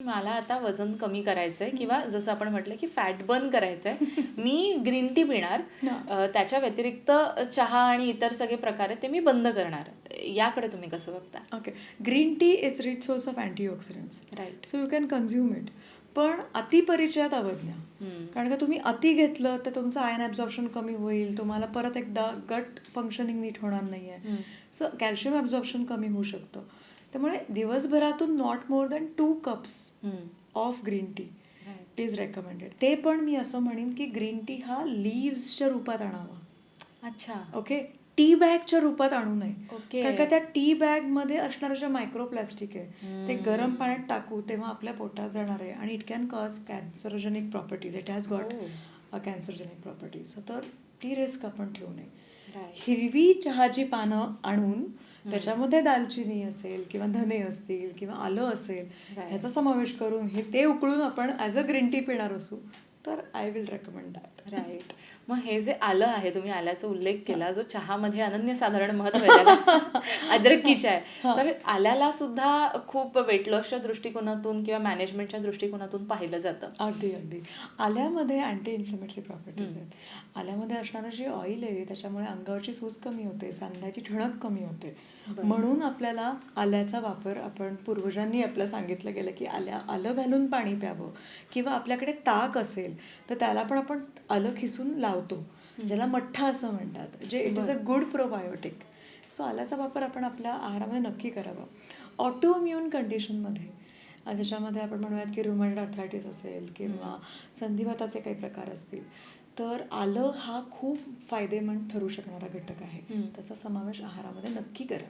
मला आता वजन कमी करायचंय किंवा जसं आपण म्हटलं की फॅट बर्न करायचंय मी ग्रीन टी पिणार त्याच्या व्यतिरिक्त चहा आणि इतर सगळे प्रकार आहेत ते मी बंद करणार. याकडे तुम्ही कसं बघता? Okay green tea is rich source of antioxidants right so you can consume it पण अतिपरिचयात अवज्ञा. कारण का तुम्ही अति घेतलं तर तुमचं आयन ॲब्झॉर्प्शन कमी होईल तुम्हाला परत एकदा गट फंक्शनिंग नीट होणार नाही आहे सो कॅल्शियम ॲब्झॉर्प्शन कमी होऊ शकतं. त्यामुळे दिवसभरातून not more than two cups of green tea is recommended ते पण मी असं म्हणेन की ग्रीन टी हा लिव्सच्या रूपात आणावा. अच्छा. ओके टी बॅगच्या रूपात आणू नये. कारण का त्या टी बॅगमध्ये असणारं जे मायक्रोप्लास्टिक आहे ते गरम पाण्यात टाकू तेव्हा आपल्या पोटात जाणार आहे आणि it can cause carcinogenic properties it has got a carcinogenic properties तर ती रिस्क आपण ठेवू नये. Right. हिरवी चहाची पानं आणून त्याच्यामध्ये दालचिनी असेल किंवा धने असतील किंवा आलं असेल. ह्याचा समावेश करून हे ते उकळून आपण ॲज अ ग्रीन टी पिणार असू तर I will recommend that right मग हे जे आलं आहे तुम्ही आल्याचा उल्लेख केला जो चहामध्ये अनन्यसाधारण महत्त्व आहे. अद्रकीच्या आहे. तर आल्याला सुद्धा खूप वेट लॉसच्या दृष्टिकोनातून किंवा मॅनेजमेंटच्या दृष्टिकोनातून पाहिलं जातं. अगदी अगदी. आल्यामध्ये अँटी इन्फ्लेमेटरी प्रॉपर्टीज आहेत. आल्यामध्ये असणारं जे ऑइल आहे त्याच्यामुळे अंगावरची सूज कमी होते सांध्याची ठणक कमी होते. म्हणून आपल्याला आल्याचा वापर आपण पूर्वजांनी आपलं सांगितलं गेलं की आल्या आलं घालून पाणी प्यावं किंवा आपल्याकडे ताक असेल तर त्याला पण आपण आलं खिसून लावतो. ज्याला मठ्ठा असं म्हणतात. जे it is a good probiotic so आल्याचा वापर आपण आपल्या आहारामध्ये नक्की करावा. ऑटो इम्युन कंडिशनमध्ये ज्याच्यामध्ये आपण म्हणूयात की रुमॅटेड अर्थरायटिस असेल किंवा संधिवाताचे काही प्रकार असतील तर आलं हा खूप फायदेमंद ठरू शकणारा घटक आहे. त्याचा समावेश आहारामध्ये नक्की करा.